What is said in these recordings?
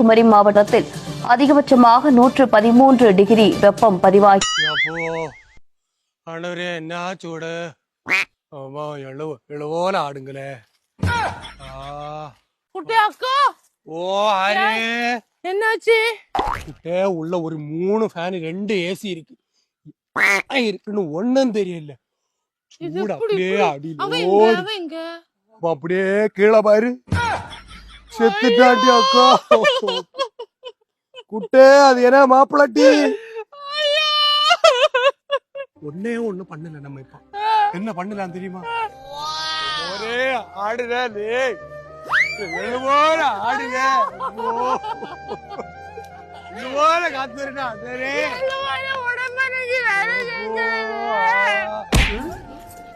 கன்னியாகுமரி மாவட்டத்தில் அதிகபட்சமாக நூற்று பதிமூன்று டிகிரி வெப்பம் பதிவாகி என்ன சூடு? எழுவோல ஆடுங்களே. ஆ. குட்டி அக்கா. ஓ என்னாச்சு? கிட்டே உள்ள ஒரு மூணு ஃபேன் ரெண்டு ஏசி இருக்கு. இருக்குன்னு ஒண்ணும் தெரியல. அப்படியே அவன் அப்படியே கீழே பாரு. செத்துட்டாண்டி அக்கா. குட்டே அது என்ன மாப்பிளட்டி ஒன்னே ஒண்ணு பண்ணல நம்ம இப்ப. என்ன பண்ணலாம் தெரியுமா? ஒரே ஆடுற ஆடுங்க. டேய்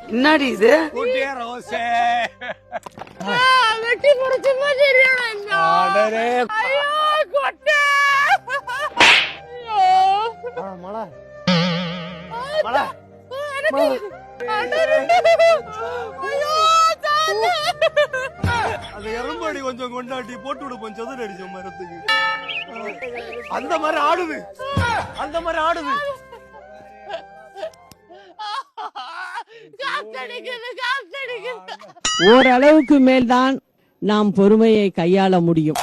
என்னடி இது? ரோசே ஐயோ கொட்டை. ஐயோ. மழை மழை. அந்த எறும்படி கொஞ்சம் கொண்டாட்டி போட்டு விடு கொஞ்சம் சதுர அடிச்ச மரத்துக்கு அந்த மாதிரி ஆடுது. அந்த மாதிரி ஆடுது. ஓரளவுக்கு மேல்தான் நாம் பொறுமையை கையாள முடியும்.